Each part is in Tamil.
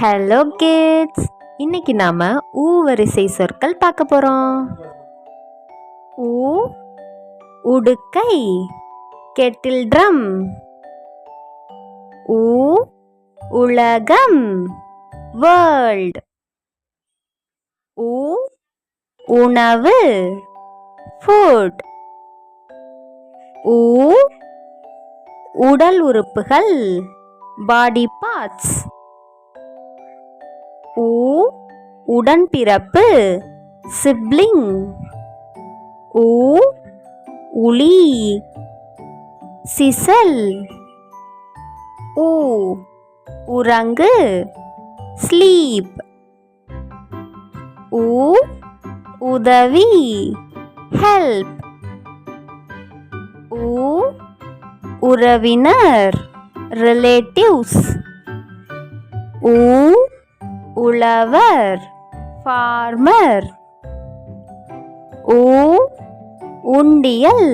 ஹலோ கிட்ஸ் இன்னைக்கு நாம ஊ வரிசை சொற்கள் பார்க்க போறோம். ஊ உடுக்கை கெட்டில் ட்ரம். ஊ உலகம் வேர்ல்ட் ஊ உணவு ஃபுட் ஊ உடல் உறுப்புகள் பாடி பார்ட்ஸ் ஊ உடன்பிறப்பு சிப்ளிங் ஊ உளி சிசல். ஊ உறங்கு ஸ்லீப். ஊ உதவி ஹெல்ப். ஊ உறவினர் ரிலேட்டிவ்ஸ். ஊ உழவர் ஃபார்மர் ஊ உண்டியல்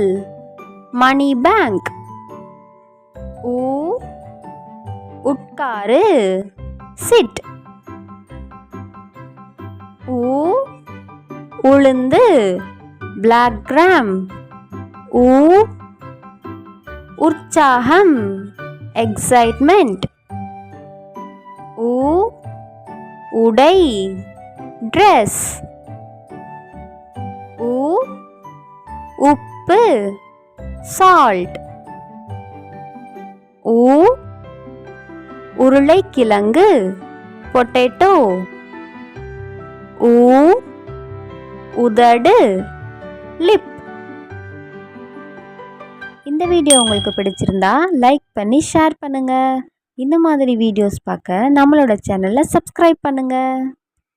மணி பேங்க் ஊ உட்காரு சிட் ஊ உளுந்து பிளாக் கிராம் ஊ உற்சாகம் எக்ஸைட்மெண்ட் ஊ உடை ட்ரெஸ் ஊ உப்பு சால்ட் ஊ உருளைக்கிழங்கு பொட்டேட்டோ ஊ உதடு லிப் இந்த வீடியோ உங்களுக்கு பிடிச்சிருந்தா லைக் பண்ணி ஷேர் பண்ணுங்கள் இந்த மாதிரி வீடியோஸ் பார்க்க நம்மளோட சேனலை சப்ஸ்கிரைப் பண்ணுங்கள்